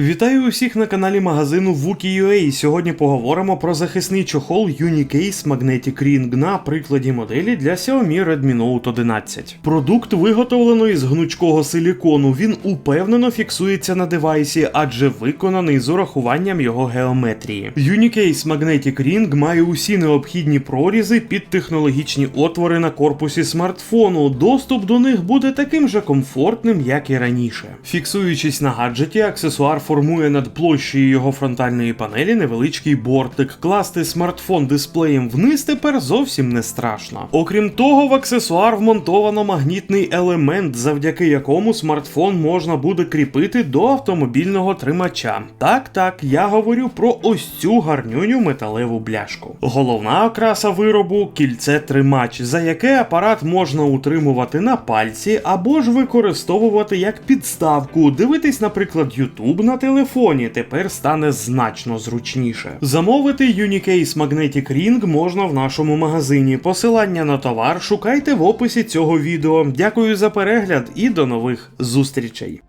Вітаю усіх на каналі магазину Wookie.ua. Сьогодні поговоримо про захисний чохол Unicase Magnetic Ring на прикладі моделі для Xiaomi Redmi Note 11. Продукт виготовлено із гнучкого силікону. Він упевнено фіксується на девайсі, адже виконаний з урахуванням його геометрії. Unicase Magnetic Ring має усі необхідні прорізи під технологічні отвори на корпусі смартфону. Доступ до них буде таким же комфортним, як і раніше. Фіксуючись на гаджеті, аксесуар формує над площею його фронтальної панелі невеличкий бортик. Класти смартфон дисплеєм вниз тепер зовсім не страшно. Окрім того, в аксесуар вмонтовано магнітний елемент, завдяки якому смартфон можна буде кріпити до автомобільного тримача. Так, так, я говорю про ось цю гарнюню металеву бляшку. Головна окраса виробу кільце тримач, за яке апарат можна утримувати на пальці або ж використовувати як підставку. Дивитись, наприклад, YouTube на телефоні тепер стане значно зручніше. Замовити Unicase Magnetic Ring можна в нашому магазині. Посилання на товар шукайте в описі цього відео. Дякую за перегляд і до нових зустрічей.